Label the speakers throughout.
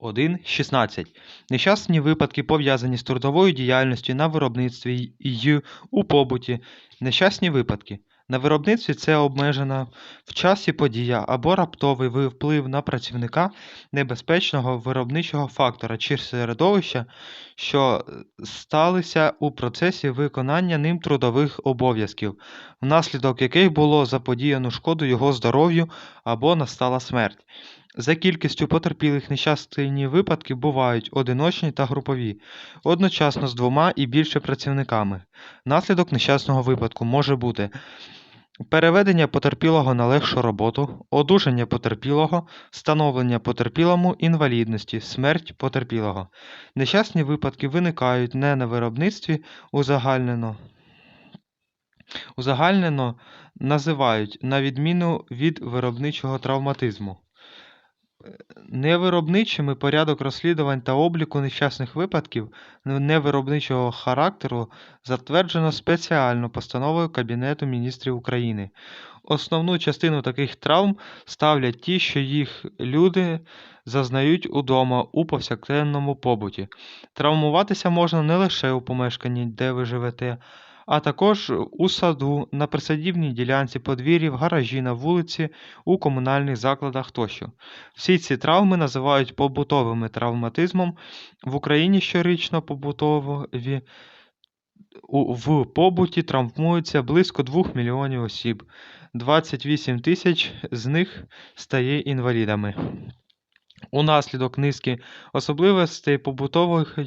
Speaker 1: 1.16. Нещасні випадки, пов'язані з трудовою діяльністю на виробництві й у побуті. Нещасні випадки. На виробництві це обмежена в часі подія або раптовий вплив на працівника небезпечного виробничого фактора чи середовища, що сталися у процесі виконання ним трудових обов'язків, внаслідок яких було заподіяно шкоду його здоров'ю або настала смерть. За кількістю потерпілих нещасні випадки бувають одиночні та групові, одночасно з двома і більше працівниками. Наслідок нещасного випадку може бути переведення потерпілого на легшу роботу, одужання потерпілого, встановлення потерпілому інвалідності, смерть потерпілого. Нещасні випадки виникають не на виробництві узагальнено. Узагальнено називають на відміну від виробничого травматизму. Невиробничими порядок розслідувань та обліку нещасних випадків невиробничого характеру затверджено спеціально постановою Кабінету міністрів України. Основну частину таких травм ставлять ті, що їх люди зазнають удома у повсякденному побуті. Травмуватися можна не лише у помешканні, де ви живете, а також у саду, на присадібній ділянці, подвір'ї, в гаражі, на вулиці, у комунальних закладах тощо. Всі ці травми називають побутовим травматизмом. В Україні щорічно побутові в побуті травмуються близько 2 мільйонів осіб. 28 тисяч з них стає інвалідами. Унаслідок низки особливостей побутових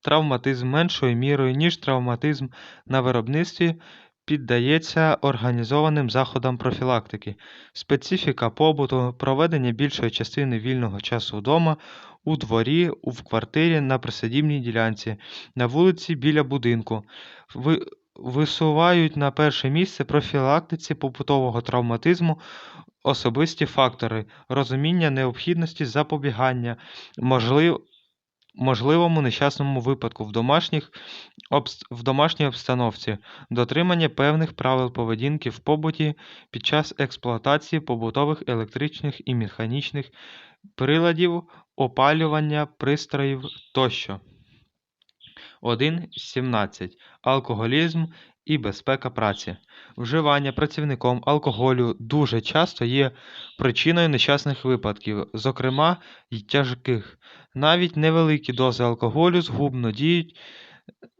Speaker 1: травматизм меншою мірою, ніж травматизм на виробництві, піддається організованим заходам профілактики. Специфіка побуту, проведення більшої частини вільного часу вдома, у дворі, в квартирі, на присадібній ділянці, на вулиці біля будинку. Ви- Висувають на перше місце профілактиці побутового травматизму особисті фактори, розуміння необхідності запобігання, можлив, можливому нещасному випадку в, домашніх, в домашній обстановці, дотримання певних правил поведінки в побуті під час експлуатації побутових електричних і механічних приладів, опалювання пристроїв тощо. 1.17. Алкоголізм і безпека праці. Вживання працівником алкоголю дуже часто є причиною нещасних випадків, зокрема й тяжких. Навіть невеликі дози алкоголю згубно діють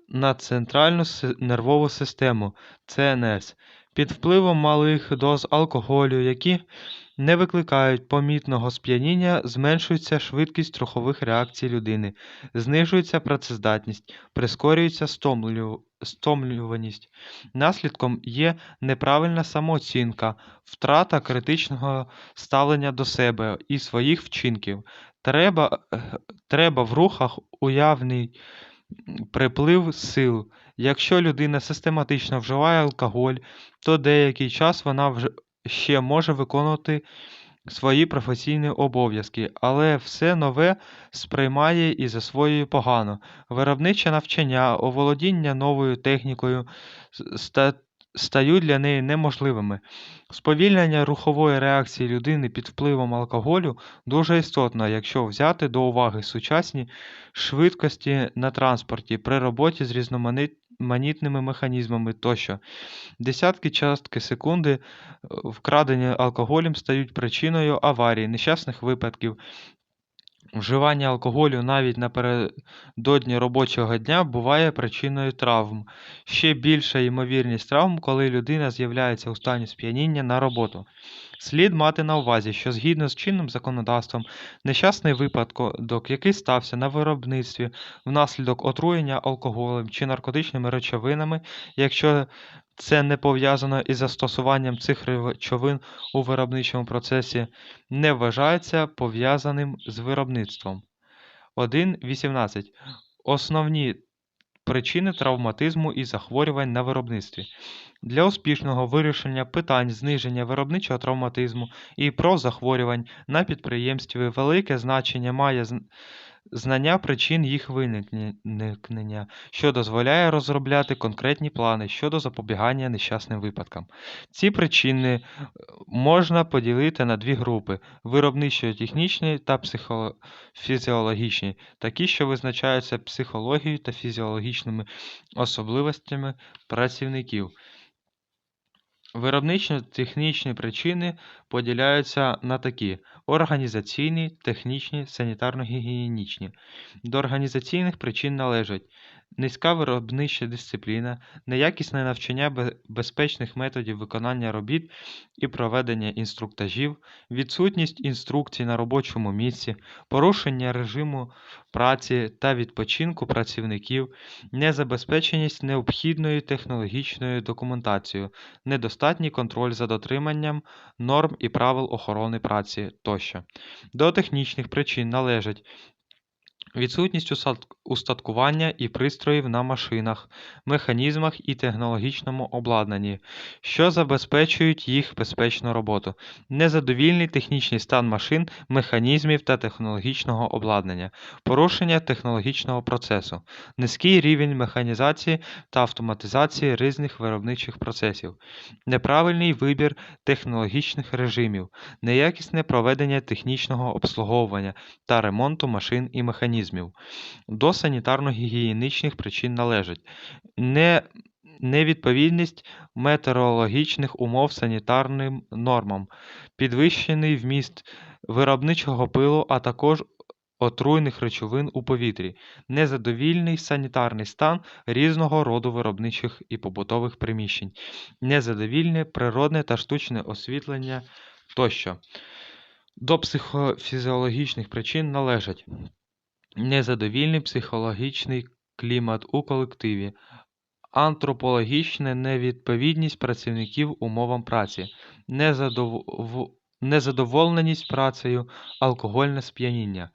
Speaker 1: на центральну нервову систему ЦНС. Під впливом малих доз алкоголю, які не викликають помітного сп'яніння, зменшується швидкість рухових реакцій людини, знижується працездатність, прискорюється стомлю- стомлюваність. Наслідком є неправильна самооцінка, втрата критичного ставлення до себе і своїх вчинків. Треба, е, треба в рухах уявний приплив сил. Якщо людина систематично вживає алкоголь, то деякий час вона ще може виконувати свої професійні обов'язки, але все нове сприймає і засвоює погано. Виробниче навчання, оволодіння новою технікою с- ста- стають для неї неможливими. Сповільнення рухової реакції людини під впливом алкоголю дуже істотно, якщо взяти до уваги сучасні швидкості на транспорті при роботі з різноманітними механізмами тощо. Десятки частки секунди е, вкрадені алкоголем стають причиною аварій, нещасних випадків. Вживання алкоголю навіть напередодні робочого дня буває причиною травм. Ще більша ймовірність травм, коли людина з'являється у стані сп'яніння на роботу. Слід мати на увазі, що згідно з чинним законодавством, нещасний випадок, який стався на виробництві внаслідок отруєння алкоголем чи наркотичними речовинами, якщо це не пов'язано із застосуванням цих речовин у виробничому процесі, не вважається пов'язаним з виробництвом. 1.18. Основні причини травматизму і захворювань на виробництві. Для успішного вирішення питань зниження виробничого травматизму і про захворювань на підприємстві велике значення має знання причин їх виникнення, що дозволяє розробляти конкретні плани щодо запобігання нещасним випадкам. Ці причини е, можна поділити на дві групи: виробничо-технічні та психофізіологічні, такі, що визначаються психологією та фізіологічними особливостями працівників. Виробничо-технічні причини поділяються на такі: організаційні, технічні, санітарно-гігієнічні. До організаційних причин належать низька виробнича дисципліна, неякісне навчання безпечних методів виконання робіт і проведення інструктажів, відсутність інструкцій на робочому місці, порушення режиму праці та відпочинку працівників, незабезпеченість необхідною технологічною документацією, недостатній контроль за дотриманням норм і правил охорони праці тощо. До технічних причин належать відсутність устаткування і пристроїв на машинах, механізмах і технологічному обладнанні, що забезпечують їх безпечну роботу, незадовільний технічний стан машин, механізмів та технологічного обладнання, порушення технологічного процесу, низький рівень механізації та автоматизації різних виробничих процесів, неправильний вибір технологічних режимів, неякісне проведення технічного обслуговування та ремонту машин і механізмів. До санітарно-гігієнічних причин належать не невідповідність метеорологічних умов санітарним нормам, підвищений вміст виробничого пилу, а також отруйних речовин у повітрі, незадовільний санітарний стан різного роду виробничих і побутових приміщень, незадовільне природне та штучне освітлення тощо. До психофізіологічних причин належать незадовільний психологічний клімат у колективі, антропологічна невідповідність працівників умовам праці, незадов- незадоволеність працею, алкогольне сп'яніння.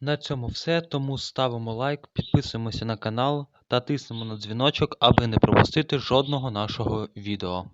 Speaker 1: На цьому все, тому ставимо лайк, підписуємося на канал та тиснемо на дзвіночок, аби не пропустити жодного нашого відео.